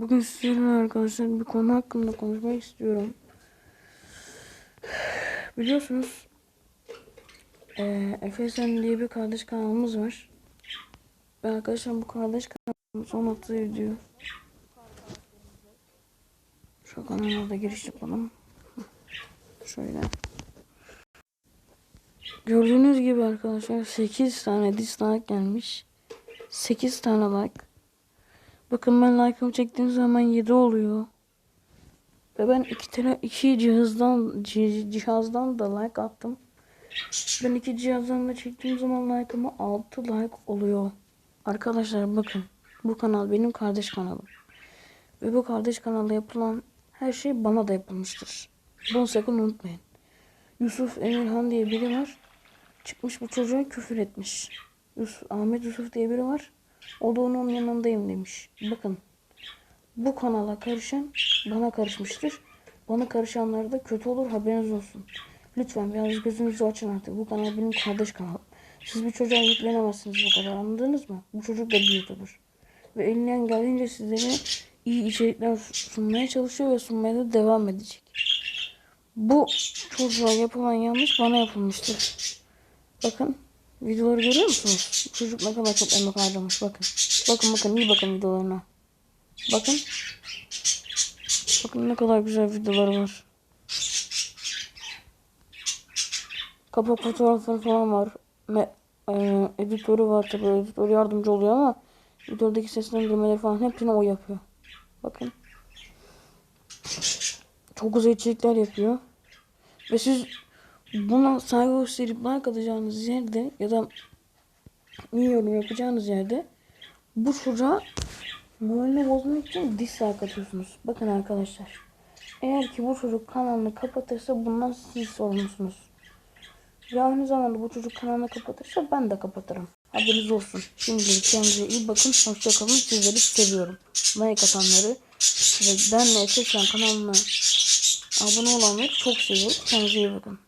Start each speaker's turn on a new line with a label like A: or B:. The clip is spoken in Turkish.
A: Bugün sizinle arkadaşlar bir konu hakkında konuşmak istiyorum. Biliyorsunuz eee Efesen diye bir kardeş kanalımız var. Ve arkadaşlar bu kardeş kanalımız son attığı video. Şu kanala da giriş yapalım. Şöyle. Gördüğünüz gibi arkadaşlar 8 tane dislike gelmiş. 8 tane like. Bakın ben like'ımı çektiğim zaman 7 oluyor. Ve ben iki tane iki cihazdan ci- cihazdan da like attım. Ben iki cihazdan da çektiğim zaman like'ıma 6 like oluyor. Arkadaşlar bakın bu kanal benim kardeş kanalım. Ve bu kardeş kanalda yapılan her şey bana da yapılmıştır. Bunu sakın unutmayın. Yusuf Emirhan diye biri var. Çıkmış bu çocuğa küfür etmiş. Yusuf, Ahmet Yusuf diye biri var. O da onun yanındayım demiş. Bakın bu kanala karışan bana karışmıştır. Bana karışanlar da kötü olur haberiniz olsun. Lütfen biraz gözünüzü açın artık. Bu kanal benim kardeş kanalım. Siz bir çocuğa yüklenemezsiniz bu kadar anladınız mı? Bu çocuk da bir YouTuber. Ve elinden geldiğince sizlere iyi içerikler sunmaya çalışıyor ve sunmaya da devam edecek. Bu çocuğa yapılan yanlış bana yapılmıştır. Bakın videoları görüyor musunuz? Çocuk ne kadar çok emek harcamış bakın. Bakın bakın iyi bakın videolarına. Bakın. Bakın ne kadar güzel videoları var. Kapak fotoğrafları falan var. Me, e, editörü var tabii. Editör yardımcı oluyor ama videodaki seslendirmeleri falan hepsini o yapıyor. Bakın. Çok güzel içerikler yapıyor. Ve siz buna saygı gösterip like atacağınız yerde ya da yorum yapacağınız yerde bu çocuğa moralini bozmak için dislike atıyorsunuz. Bakın arkadaşlar. Eğer ki bu çocuk kanalını kapatırsa bundan siz sorumlusunuz. Ve aynı zamanda bu çocuk kanalını kapatırsa ben de kapatırım. Haberiniz olsun. Şimdilik kendinize iyi bakın. Hoşçakalın. Sizleri seviyorum. Like atanları ve benle Efesyan kanalına abone olanları çok seviyorum. Kendinize iyi bakın.